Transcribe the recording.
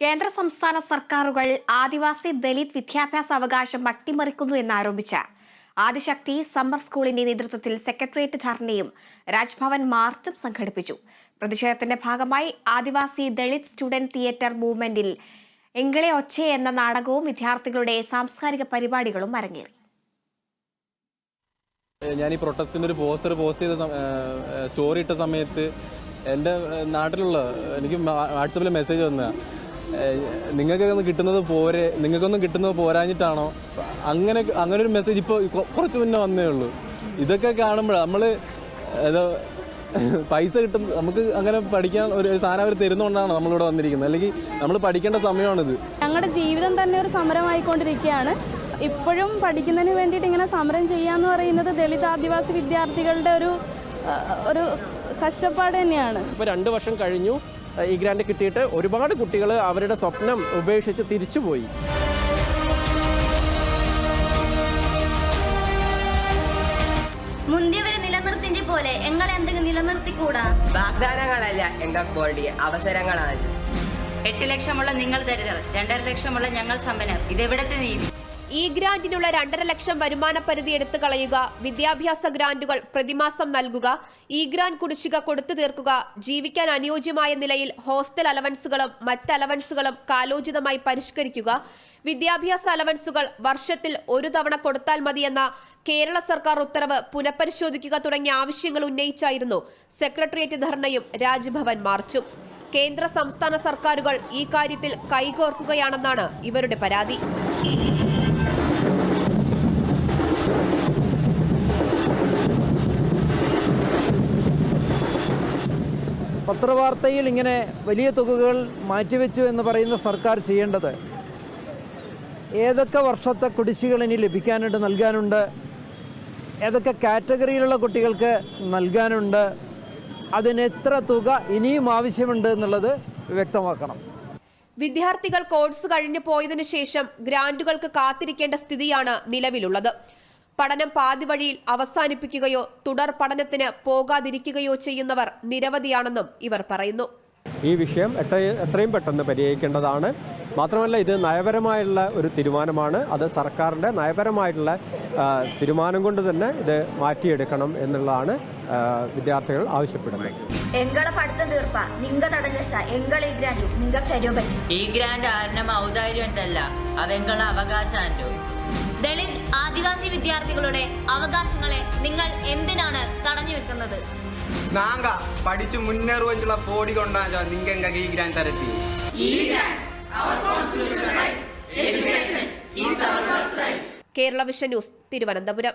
കേന്ദ്ര സംസ്ഥാന സർക്കാരുകൾ ആദിവാസി ദലിത് വിദ്യാഭ്യാസ അവകാശം അട്ടിമറിക്കുന്നു എന്നാരോപിച്ച് ആദിശക്തി സമ്മർ സ്കൂളിന്റെ നേതൃത്വത്തിൽ സെക്രട്ടേറിയറ്റ് ധർണയും രാജ്ഭവൻ മാർച്ചും സംഘടിപ്പിച്ചു. പ്രതിഷേധത്തിന്റെ ഭാഗമായി ആദിവാസി ദളിത് സ്റ്റുഡന്റ് തിയേറ്റർ മൂവ്മെന്റിൽ എങ്കിളെ ഒച്ച എന്ന നാടകവും വിദ്യാർത്ഥികളുടെ സാംസ്കാരിക പരിപാടികളും അരങ്ങേറി. ഞാൻ ഈ പ്രൊട്ടസ്റ്റിന്റെ ഒരു പോസ്റ്റർ പോസ്റ്റ് ചെയ്ത സ്റ്റോറി ഇട്ട സമയത്ത് എന്റെ നാട്ടിലുള്ള എനിക്ക് വാട്സപ്പിൽ മെസ്സേജ് വന്നതാണ് നിങ്ങൾക്കൊന്നും കിട്ടുന്നത് പോരെ നിങ്ങൾക്കൊന്നും കിട്ടുന്നത് പോരാഞ്ഞിട്ടാണോ? അങ്ങനെ അങ്ങനെ ഒരു മെസ്സേജ് ഇപ്പോൾ കുറച്ച് മുന്നേ വന്നേ ഉള്ളൂ. ഇതൊക്കെ കാണുമ്പോൾ നമ്മൾ ഏതോ പൈസ കിട്ടും നമുക്ക് അങ്ങനെ പഠിക്കാൻ ഒരു സാധനം അവർ തരുന്നതുകൊണ്ടാണ് നമ്മളിവിടെ വന്നിരിക്കുന്നത്. അല്ലെങ്കിൽ നമ്മൾ പഠിക്കേണ്ട സമയമാണിത്. ഞങ്ങളുടെ ജീവിതം തന്നെ ഒരു സമരമായിക്കൊണ്ടിരിക്കുകയാണ്. ഇപ്പോഴും പഠിക്കുന്നതിന് വേണ്ടിയിട്ട് ഇങ്ങനെ സമരം ചെയ്യാന്ന് പറയുന്നത് ദളിത് ആദിവാസി വിദ്യാർത്ഥികളുടെ ഒരു ഒരു കഷ്ടപ്പാട് തന്നെയാണ്. ഇപ്പോൾ രണ്ട് വർഷം കഴിഞ്ഞു. ഈ ഗ്രാൻഡ് കിട്ടിയിട്ട് ഒരുപാട് കുട്ടികൾ അവരുടെ സ്വപ്നം ഉപേക്ഷിച്ച് തിരിച്ചുപോയി. മുന്തിയവരെ നിലനിർത്തിഞ്ചി പോലെ എങ്ങളെ എന്തെങ്കിലും നിലനിർത്തിക്കൂടാ? വാഗ്ദാനങ്ങളല്ല എങ്ങൾക്ക് വേണ്ടി അവസരങ്ങളാണ്. എട്ട് ലക്ഷമുള്ള നിങ്ങൾ ദരിദ്രർ രണ്ടര ലക്ഷമുള്ള ഞങ്ങൾ സമ്പന്നർ. ഇതെവിടത്തെ നീതി? ഈ ഗ്രാന്റിനുള്ള രണ്ടര ലക്ഷം വരുമാന പരിധി എടുത്തു കളയുക. വിദ്യാഭ്യാസ ഗ്രാന്റുകൾ പ്രതിമാസം നൽകുക. ഈ ഗ്രാന്റ് കുടിശ്ശിക കൊടുത്തു തീർക്കുക. ജീവിക്കാൻ അനുയോജ്യമായ നിലയിൽ ഹോസ്റ്റൽ അലവൻസുകളും മറ്റ് അലവൻസുകളും കാലോചിതമായി പരിഷ്കരിക്കുക. വിദ്യാഭ്യാസ അലവൻസുകൾ വർഷത്തിൽ ഒരു തവണ കൊടുത്താൽ മതിയെന്ന കേരള സർക്കാർ ഉത്തരവ് പുനഃപരിശോധിക്കുക തുടങ്ങിയ ആവശ്യങ്ങൾ ഉന്നയിച്ചായിരുന്നു. സെക്രട്ടേറിയറ്റ് ധർണയും രാജ്ഭവൻ മാർച്ചും. കേന്ദ്ര സംസ്ഥാന സർക്കാരുകൾ ഈ കാര്യത്തിൽ കൈകോർക്കുകയാണെന്നാണ് ഇവരുടെ പരാതി. പത്രവാർത്തയിൽ ഇങ്ങനെ വലിയ തുകകൾ മാറ്റിവെച്ചു എന്ന് പറയുന്ന സർക്കാർ ചെയ്യേണ്ടത്. ഏതൊക്കെ വർഷത്തെ കുടിശ്ശികൾ ഇനി ലഭിക്കാനുണ്ട് നൽകാനുണ്ട്? ഏതൊക്കെ കാറ്റഗറിയിലുള്ള കുട്ടികൾക്ക് നൽകാനുണ്ട്? അതിന് എത്ര തുക ഇനിയും ആവശ്യമുണ്ട് എന്നുള്ളത് വ്യക്തമാക്കണം. വിദ്യാർത്ഥികൾ കോഴ്സ് കഴിഞ്ഞു പോയതിനു ശേഷം ഗ്രാന്റുകൾക്ക് കാത്തിരിക്കേണ്ട സ്ഥിതിയാണ് നിലവിലുള്ളത്. പഠനം പാതിവഴിയിൽ അവസാനിപ്പിക്കുകയോ തുടർ പഠനത്തിന് പോകാതിരിക്കുകയോ ചെയ്യുന്നവർ നിരവധിയാണെന്നും ഇവർ പറയുന്നു. ഈ വിഷയം എത്രയും പെട്ടെന്ന് പരിഹരിക്കേണ്ടതാണ്. മാത്രമല്ല ഇത് നയപരമായുള്ള ഒരു തീരുമാനമാണ്. അത് സർക്കാരിന്റെ നയപരമായിട്ടുള്ള തീരുമാനം കൊണ്ട് തന്നെ ഇത് മാറ്റിയെടുക്കണം എന്നുള്ളതാണ് വിദ്യാർത്ഥികൾ ആവശ്യപ്പെടുന്നത്. എങ്കളെ പഠിത്തം തീർപ്പാ. നിങ്ങ തടഞ്ഞ എങ്ങളെ ഗ്രാൻഡ് പറ്റും ഈ ഗ്രാൻഡ് ആരണം ഉണ്ടല്ല അവങ്കള അവകാശം ദളിത് വിദ്യാർത്ഥികളുടെ അവകാശങ്ങളെ നിങ്ങൾ എന്തിനാണ് തടഞ്ഞു വെക്കുന്നത്? നാങ്ക പഠിച്ചു മുന്നേറുവാനുള്ള പോടി കൊണ്ടാ നിങ്ങ ഈ ഗ്രാൻ തരത്തി കേരള വിഷൻ ന്യൂസ് തിരുവനന്തപുരം.